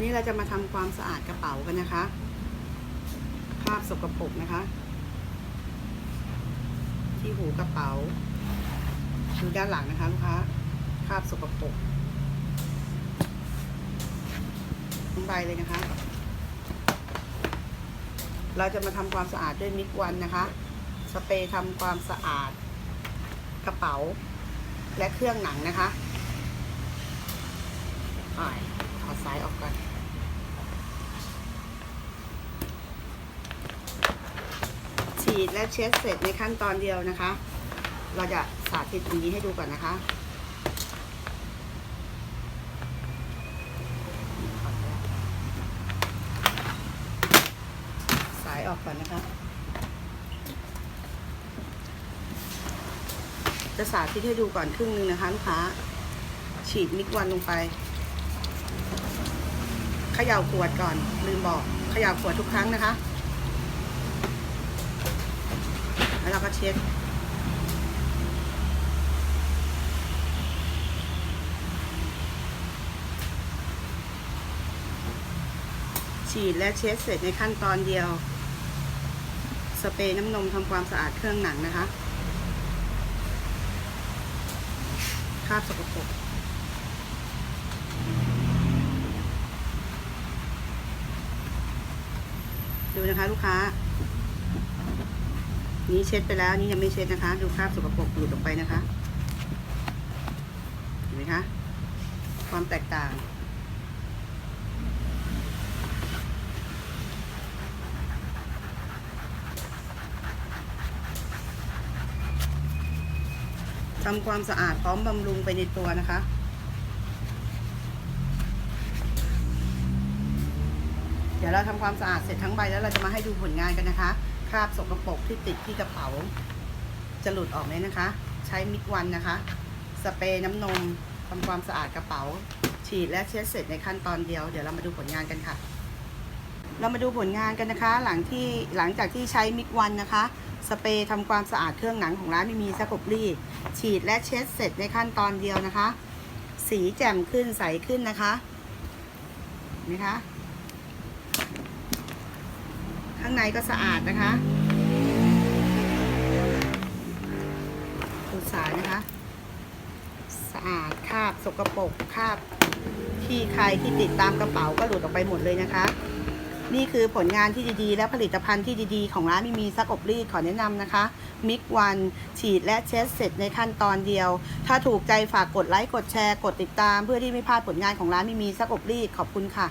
นนี้เราจะมาทำความสะอาดกระเป๋ากันนะคะ คราบสกปรกนะคะ ที่หูกระเป๋าดูด้านหลังนะคะลูกค้าคราบสกปรกทั้งใบเลยนะคะ เราจะมาทำความสะอาดด้วยมิกวันนะคะ สเปรย์ทำความสะอาดกระเป๋าและเครื่องหนังนะคะถอดสายออกก่อน ฉีดและเช็ดเสร็จในขั้นตอนเดียวนะคะ เราจะสาธิตตรงนี้ให้ดูก่อนนะคะสายออกก่อนนะคะ จะสาธิตให้ดูก่อนครึ่งหนึงนะคะลูกค้า ฉีดมิกวันลงไปเขย่าขวดก่อน ลืมบอกเขย่าขวดทุกครั้งนะคะ แล้วเราก็เช็ด ฉีดและเช็ดเสร็จในขั้นตอนเดียว สเปรย์น้ำนมทำความสะอาดเครื่องหนังนะคะคราบสกปรกดูนะคะลูกค้า นี้เช็ดไปแล้วนี่ยังไม่เช็ดนะคะ ดูคราบสกปรกหลุดออกไปนะคะ เห็นไหมคะ ความแตกต่างทำความสะอาดพร้อมบำรุงไปในตัวนะคะ เดี๋ยวเราทำความสะอาดเสร็จทั้งใบแล้วเราจะมาให้ดูผลงานกันนะคะ คราบสกปรกที่ติดที่กระเป๋า จะหลุดออกเลยนะคะ ใช้มิกวันนะคะ สเปรย์น้ำนมทำความสะอาดกระเป๋า ฉีดและเช็ดเสร็จในขั้นตอนเดียว เดี๋ยวเรามาดูผลงานกันค่ะ เรามาดูผลงานกันนะคะ หลังที่หลังจากที่ใช้มิกวันนะคะ สเปรย์ทำความสะอาดเครื่องหนังของร้านไม่มีสกบรีฉีดและเช็ดเสร็จในขั้นตอนเดียวนะคะ สีแจ่มขึ้นใสขึ้นนะคะนไหมคะางในก็สะอาดนะคะดูสายนะคะ สะอาดคราบสกปรกคราบที่ใครที่ติดตามกระเป๋าก็หลุดออกไปหมดเลยนะคะ นี่คือผลงานที่ดีๆ และผลิตภัณฑ์ที่ดีๆ ของร้านมีมีซักอบรีดขอแนะนำนะคะ มิกวันฉีดและเช็ดเสร็จในขั้นตอนเดียว ถ้าถูกใจฝากกดไลค์กดแชร์ กดติดตาม เพื่อที่ไม่พลาดผลงานของร้านมีมีซักอบรีดขอบคุณค่ะ